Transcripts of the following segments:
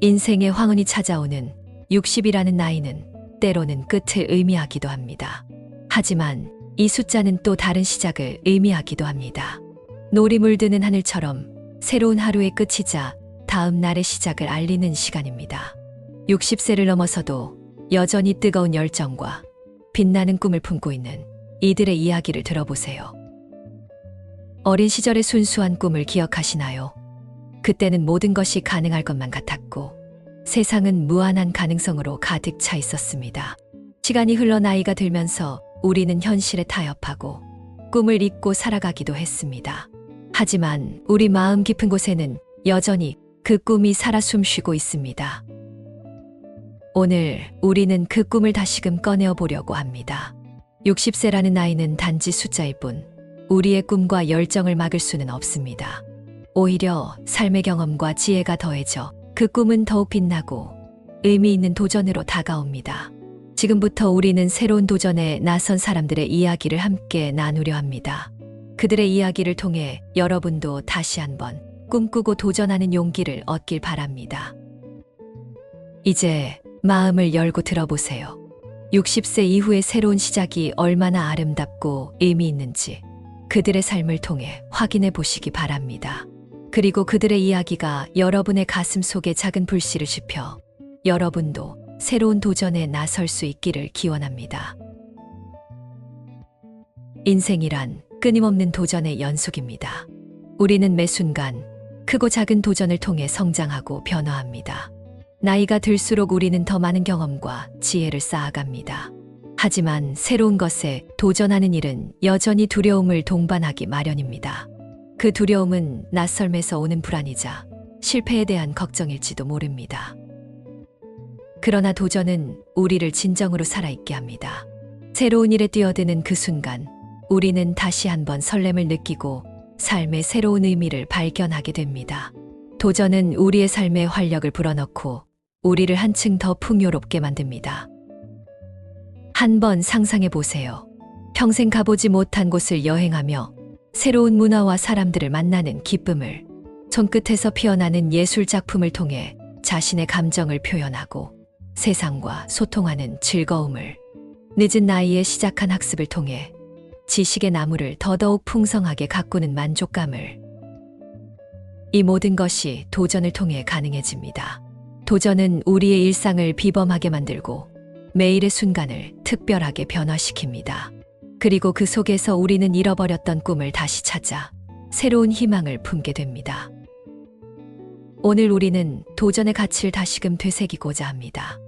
인생의 황혼이 찾아오는 60이라는 나이는 때로는 끝을 의미하기도 합니다. 하지만 이 숫자는 또 다른 시작을 의미하기도 합니다. 놀이 물드는 하늘처럼 새로운 하루의 끝이자 다음 날의 시작을 알리는 시간입니다. 60세를 넘어서도 여전히 뜨거운 열정과 빛나는 꿈을 품고 있는 이들의 이야기를 들어보세요. 어린 시절의 순수한 꿈을 기억하시나요? 그때는 모든 것이 가능할 것만 같았고 세상은 무한한 가능성으로 가득 차 있었습니다. 시간이 흘러 나이가 들면서 우리는 현실에 타협하고 꿈을 잊고 살아가기도 했습니다. 하지만 우리 마음 깊은 곳에는 여전히 그 꿈이 살아 숨쉬고 있습니다. 오늘 우리는 그 꿈을 다시금 꺼내어 보려고 합니다. 60세라는 나이는 단지 숫자일 뿐 우리의 꿈과 열정을 막을 수는 없습니다. 오히려 삶의 경험과 지혜가 더해져 그 꿈은 더욱 빛나고 의미 있는 도전으로 다가옵니다. 지금부터 우리는 새로운 도전에 나선 사람들의 이야기를 함께 나누려 합니다. 그들의 이야기를 통해 여러분도 다시 한번 꿈꾸고 도전하는 용기를 얻길 바랍니다. 이제 마음을 열고 들어보세요. 60세 이후의 새로운 시작이 얼마나 아름답고 의미 있는지 그들의 삶을 통해 확인해 보시기 바랍니다. 그리고 그들의 이야기가 여러분의 가슴 속에 작은 불씨를 지펴 여러분도 새로운 도전에 나설 수 있기를 기원합니다. 인생이란 끊임없는 도전의 연속입니다. 우리는 매 순간 크고 작은 도전을 통해 성장하고 변화합니다. 나이가 들수록 우리는 더 많은 경험과 지혜를 쌓아갑니다. 하지만 새로운 것에 도전하는 일은 여전히 두려움을 동반하기 마련입니다. 그 두려움은 낯설면서 오는 불안이자 실패에 대한 걱정일지도 모릅니다. 그러나 도전은 우리를 진정으로 살아있게 합니다. 새로운 일에 뛰어드는 그 순간 우리는 다시 한번 설렘을 느끼고 삶의 새로운 의미를 발견하게 됩니다. 도전은 우리의 삶에 활력을 불어넣고 우리를 한층 더 풍요롭게 만듭니다. 한번 상상해 보세요. 평생 가보지 못한 곳을 여행하며 새로운 문화와 사람들을 만나는 기쁨을 손끝에서 피어나는 예술 작품을 통해 자신의 감정을 표현하고 세상과 소통하는 즐거움을 늦은 나이에 시작한 학습을 통해 지식의 나무를 더더욱 풍성하게 가꾸는 만족감을 이 모든 것이 도전을 통해 가능해집니다. 도전은 우리의 일상을 비범하게 만들고 매일의 순간을 특별하게 변화시킵니다. 그리고 그 속에서 우리는 잃어버렸던 꿈을 다시 찾아 새로운 희망을 품게 됩니다. 오늘 우리는 도전의 가치를 다시금 되새기고자 합니다.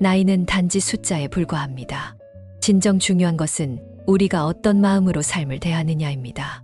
나이는 단지 숫자에 불과합니다. 진정 중요한 것은 우리가 어떤 마음으로 삶을 대하느냐입니다.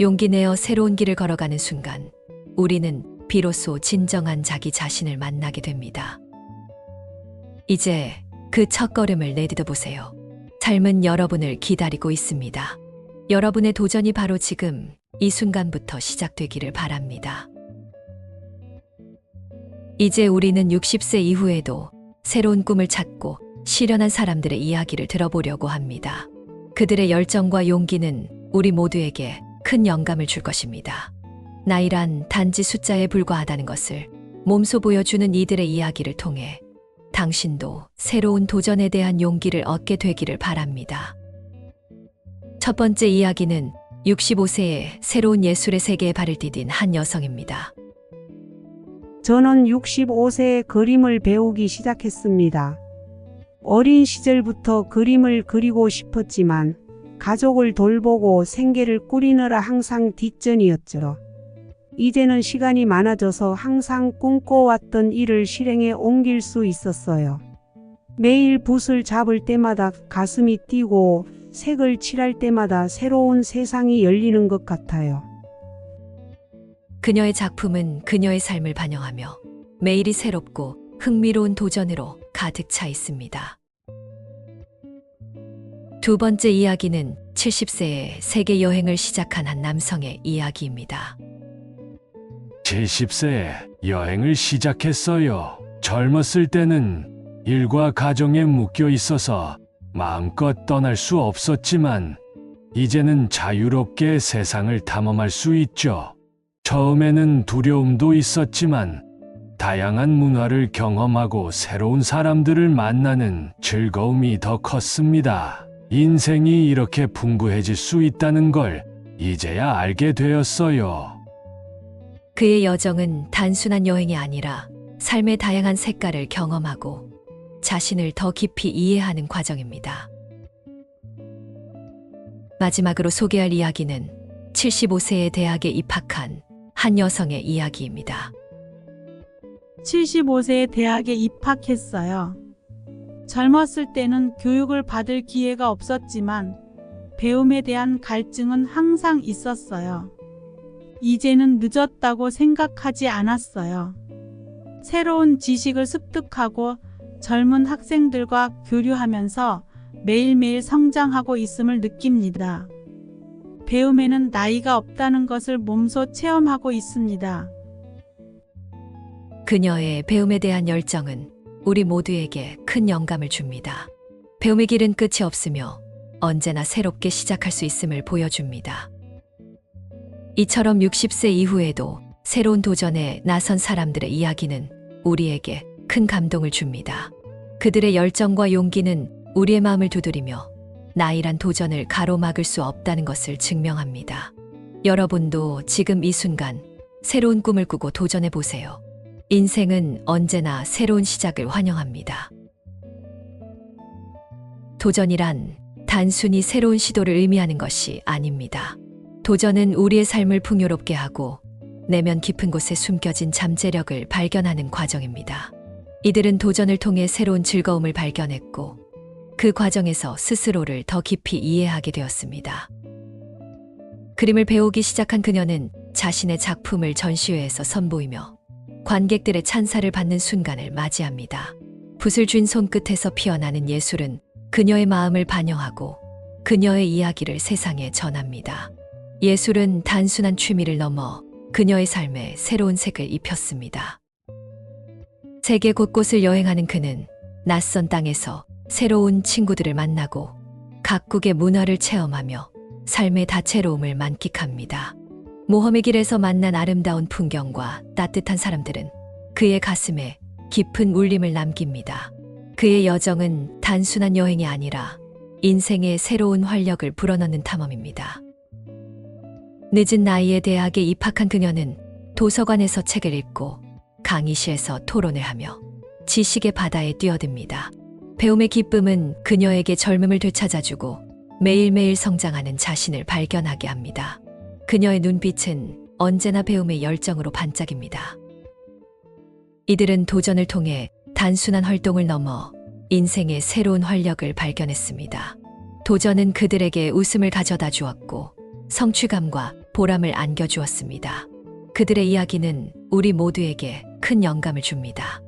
용기 내어 새로운 길을 걸어가는 순간 우리는 비로소 진정한 자기 자신을 만나게 됩니다. 이제 그 첫 걸음을 내딛어 보세요. 삶은 여러분을 기다리고 있습니다. 여러분의 도전이 바로 지금 이 순간부터 시작되기를 바랍니다. 이제 우리는 60세 이후에도 새로운 꿈을 찾고 실현한 사람들의 이야기를 들어보려고 합니다. 그들의 열정과 용기는 우리 모두에게 큰 영감을 줄 것입니다. 나이란 단지 숫자에 불과하다는 것을 몸소 보여주는 이들의 이야기를 통해 당신도 새로운 도전에 대한 용기를 얻게 되기를 바랍니다. 첫 번째 이야기는 65세에 새로운 예술의 세계에 발을 디딘 한 여성입니다. 저는 65세에 그림을 배우기 시작했습니다. 어린 시절부터 그림을 그리고 싶었지만 가족을 돌보고 생계를 꾸리느라 항상 뒷전이었죠. 이제는 시간이 많아져서 항상 꿈꿔왔던 일을 실행에 옮길 수 있었어요. 매일 붓을 잡을 때마다 가슴이 뛰고 색을 칠할 때마다 새로운 세상이 열리는 것 같아요. 그녀의 작품은 그녀의 삶을 반영하며 매일이 새롭고 흥미로운 도전으로 가득 차 있습니다. 두 번째 이야기는 70세에 세계 여행을 시작한 한 남성의 이야기입니다. 70세에 여행을 시작했어요. 젊었을 때는 일과 가정에 묶여 있어서 마음껏 떠날 수 없었지만 이제는 자유롭게 세상을 탐험할 수 있죠. 처음에는 두려움도 있었지만 다양한 문화를 경험하고 새로운 사람들을 만나는 즐거움이 더 컸습니다. 인생이 이렇게 풍부해질 수 있다는 걸 이제야 알게 되었어요. 그의 여정은 단순한 여행이 아니라 삶의 다양한 색깔을 경험하고 자신을 더 깊이 이해하는 과정입니다. 마지막으로 소개할 이야기는 75세의 대학에 입학한 한 여성의 이야기입니다. 75세에 대학에 입학했어요. 젊었을 때는 교육을 받을 기회가 없었지만 배움에 대한 갈증은 항상 있었어요. 이제는 늦었다고 생각하지 않았어요. 새로운 지식을 습득하고 젊은 학생들과 교류하면서 매일매일 성장하고 있음을 느낍니다. 배움에는 나이가 없다는 것을 몸소 체험하고 있습니다. 그녀의 배움에 대한 열정은 우리 모두에게 큰 영감을 줍니다. 배움의 길은 끝이 없으며 언제나 새롭게 시작할 수 있음을 보여줍니다. 이처럼 60세 이후에도 새로운 도전에 나선 사람들의 이야기는 우리에게 큰 감동을 줍니다. 그들의 열정과 용기는 우리의 마음을 두드리며 나이란 도전을 가로막을 수 없다는 것을 증명합니다. 여러분도 지금 이 순간 새로운 꿈을 꾸고 도전해 보세요. 인생은 언제나 새로운 시작을 환영합니다. 도전이란 단순히 새로운 시도를 의미하는 것이 아닙니다. 도전은 우리의 삶을 풍요롭게 하고 내면 깊은 곳에 숨겨진 잠재력을 발견하는 과정입니다. 이들은 도전을 통해 새로운 즐거움을 발견했고 그 과정에서 스스로를 더 깊이 이해하게 되었습니다. 그림을 배우기 시작한 그녀는 자신의 작품을 전시회에서 선보이며 관객들의 찬사를 받는 순간을 맞이합니다. 붓을 쥔 손끝에서 피어나는 예술은 그녀의 마음을 반영하고 그녀의 이야기를 세상에 전합니다. 예술은 단순한 취미를 넘어 그녀의 삶에 새로운 색을 입혔습니다. 세계 곳곳을 여행하는 그는 낯선 땅에서 새로운 친구들을 만나고 각국의 문화를 체험하며 삶의 다채로움을 만끽합니다. 모험의 길에서 만난 아름다운 풍경과 따뜻한 사람들은 그의 가슴에 깊은 울림을 남깁니다. 그의 여정은 단순한 여행이 아니라 인생의 새로운 활력을 불어넣는 탐험입니다. 늦은 나이에 대학에 입학한 그녀는 도서관에서 책을 읽고 강의실에서 토론을 하며 지식의 바다에 뛰어듭니다. 배움의 기쁨은 그녀에게 젊음을 되찾아주고 매일매일 성장하는 자신을 발견하게 합니다. 그녀의 눈빛은 언제나 배움의 열정으로 반짝입니다. 이들은 도전을 통해 단순한 활동을 넘어 인생의 새로운 활력을 발견했습니다. 도전은 그들에게 웃음을 가져다 주었고 성취감과 보람을 안겨주었습니다. 그들의 이야기는 우리 모두에게 큰 영감을 줍니다.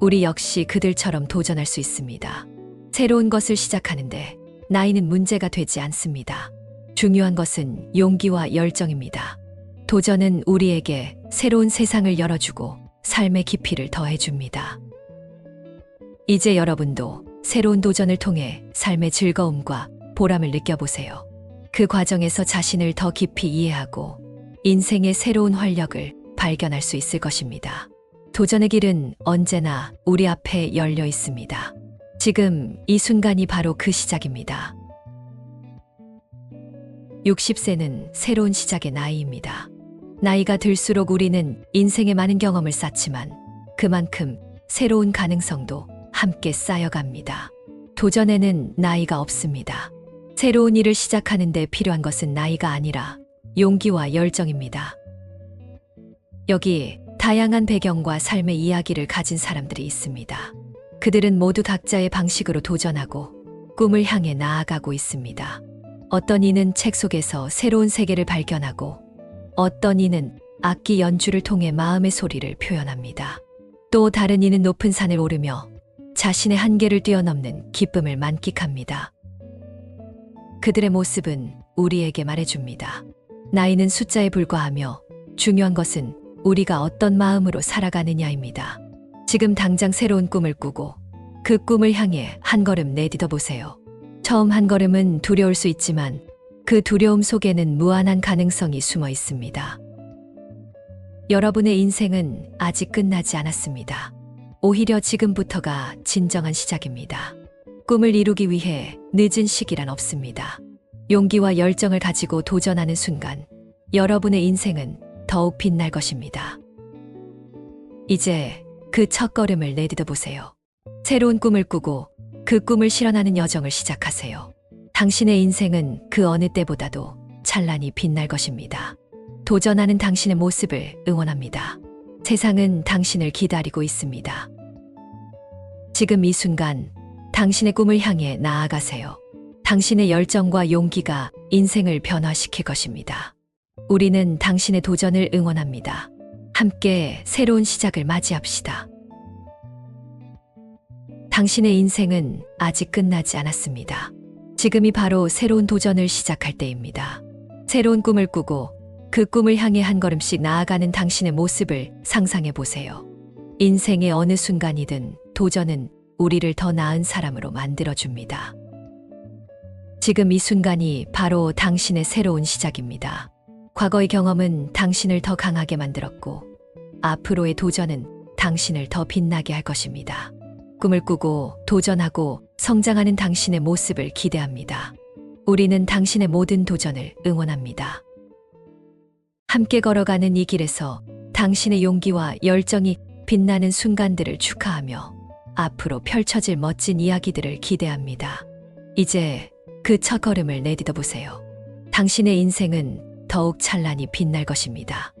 우리 역시 그들처럼 도전할 수 있습니다. 새로운 것을 시작하는데 나이는 문제가 되지 않습니다. 중요한 것은 용기와 열정입니다. 도전은 우리에게 새로운 세상을 열어주고 삶의 깊이를 더해줍니다. 이제 여러분도 새로운 도전을 통해 삶의 즐거움과 보람을 느껴보세요. 그 과정에서 자신을 더 깊이 이해하고 인생의 새로운 활력을 발견할 수 있을 것입니다. 도전의 길은 언제나 우리 앞에 열려 있습니다. 지금 이 순간이 바로 그 시작입니다. 60세는 새로운 시작의 나이입니다. 나이가 들수록 우리는 인생의 많은 경험을 쌓지만 그만큼 새로운 가능성도 함께 쌓여갑니다. 도전에는 나이가 없습니다. 새로운 일을 시작하는데 필요한 것은 나이가 아니라 용기와 열정입니다. 여기 다양한 배경과 삶의 이야기를 가진 사람들이 있습니다. 그들은 모두 각자의 방식으로 도전하고 꿈을 향해 나아가고 있습니다. 어떤 이는 책 속에서 새로운 세계를 발견하고 어떤 이는 악기 연주를 통해 마음의 소리를 표현합니다. 또 다른 이는 높은 산을 오르며 자신의 한계를 뛰어넘는 기쁨을 만끽합니다. 그들의 모습은 우리에게 말해줍니다. 나이는 숫자에 불과하며 중요한 것은 우리가 어떤 마음으로 살아가느냐입니다. 지금 당장 새로운 꿈을 꾸고 그 꿈을 향해 한 걸음 내딛어 보세요. 처음 한 걸음은 두려울 수 있지만 그 두려움 속에는 무한한 가능성이 숨어 있습니다. 여러분의 인생은 아직 끝나지 않았습니다. 오히려 지금부터가 진정한 시작입니다. 꿈을 이루기 위해 늦은 시기란 없습니다. 용기와 열정을 가지고 도전하는 순간 여러분의 인생은 더욱 빛날 것입니다. 이제 그 첫 걸음을 내딛어 보세요. 새로운 꿈을 꾸고 그 꿈을 실현하는 여정을 시작하세요. 당신의 인생은 그 어느 때보다도 찬란히 빛날 것입니다. 도전하는 당신의 모습을 응원합니다. 세상은 당신을 기다리고 있습니다. 지금 이 순간 당신의 꿈을 향해 나아가세요. 당신의 열정과 용기가 인생을 변화시킬 것입니다. 우리는 당신의 도전을 응원합니다. 함께 새로운 시작을 맞이합시다. 당신의 인생은 아직 끝나지 않았습니다. 지금이 바로 새로운 도전을 시작할 때입니다. 새로운 꿈을 꾸고 그 꿈을 향해 한 걸음씩 나아가는 당신의 모습을 상상해 보세요. 인생의 어느 순간이든 도전은 우리를 더 나은 사람으로 만들어줍니다. 지금 이 순간이 바로 당신의 새로운 시작입니다. 과거의 경험은 당신을 더 강하게 만들었고, 앞으로의 도전은 당신을 더 빛나게 할 것입니다. 꿈을 꾸고 도전하고 성장하는 당신의 모습을 기대합니다. 우리는 당신의 모든 도전을 응원합니다. 함께 걸어가는 이 길에서 당신의 용기와 열정이 빛나는 순간들을 축하하며 앞으로 펼쳐질 멋진 이야기들을 기대합니다. 이제 그 첫 걸음을 내딛어 보세요. 당신의 인생은 더욱 찬란히 빛날 것입니다.